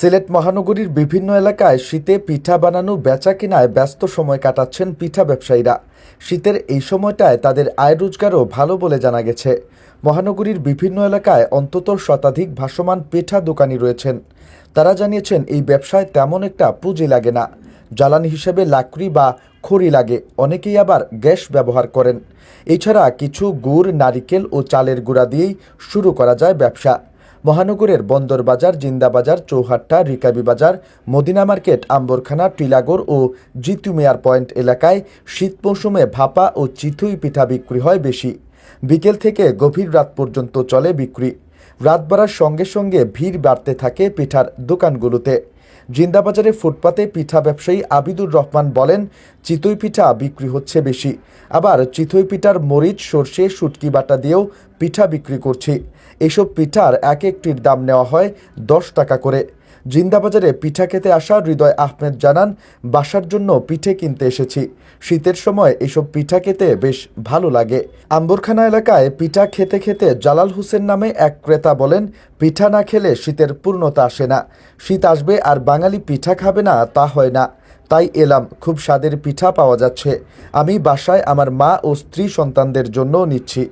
সিলেট মহানগরীর বিভিন্ন এলাকায় শীতে পিঠা বানানো, বেচা কেনায় ব্যস্ত সময় কাটাচ্ছেন পিঠা ব্যবসায়ীরা। শীতের এই সময়টায় তাদের আয় রোজগারও ভালো বলে জানা গেছে। মহানগরীর বিভিন্ন এলাকায় অন্তত শতাধিক ভাসমান পিঠা দোকানি রয়েছেন। তারা জানিয়েছেন, এই ব্যবসায় তেমন একটা পুঁজি লাগে না। জ্বালানি হিসেবে লাকড়ি বা খড়ি লাগে, অনেকেই আবার গ্যাস ব্যবহার করেন। এছাড়া কিছু গুড়, নারিকেল ও চালের গুঁড়া দিয়েই শুরু করা যায় ব্যবসা। মহানগরের বন্দর বাজার জিন্দাবাজার চৌহাট্টা, রিকাবি বাজার, মদিনা মার্কেট, আম্বরখানা, টিলাগড় ও জিতু মেয়ার পয়েন্ট এলাকায় শীত মৌসুমে ভাপা ও চিথুই পিঠা বিক্রি হয় বেশি। বিকেল থেকে গভীর রাত পর্যন্ত চলে বিক্রি। রাত বাড়ার সঙ্গে সঙ্গে ভিড় বাড়তে থাকে পিঠার দোকানগুলোতে। জিন্দাবাজারে ফুটপাতে পিঠা ব্যবসায়ী আবিদুর রহমান বলেন, চিতই পিঠা বিক্রি হচ্ছে বেশি। আবার চিতই পিঠার মরিচ, সর্ষে, শুটকি বাটা দিয়েও পিঠা বিক্রি করছি। এসব পিঠার এক একটির দাম নেওয়া হয় দশ টাকা করে। জিন্দাবাজারে পিঠা খেতে আসা হৃদয় আহমেদ জানান, বাসার জন্য পিঠে কিনতে এসেছি। শীতের সময় এসব পিঠা খেতে বেশ ভালো লাগে। আম্বরখানা এলাকায় পিঠা খেতে খেতে জালাল হোসেন নামে এক ক্রেতা বলেন, পিঠা না খেলে শীতের পূর্ণতা আসে না। শীত আসবে আর বাঙালি পিঠা খাবে না, তা হয় না। তাই এলাম, খুব স্বাদের পিঠা পাওয়া যাচ্ছে। আমি বাসায় আমার মা ও স্ত্রী সন্তানদের জন্য নিচ্ছি।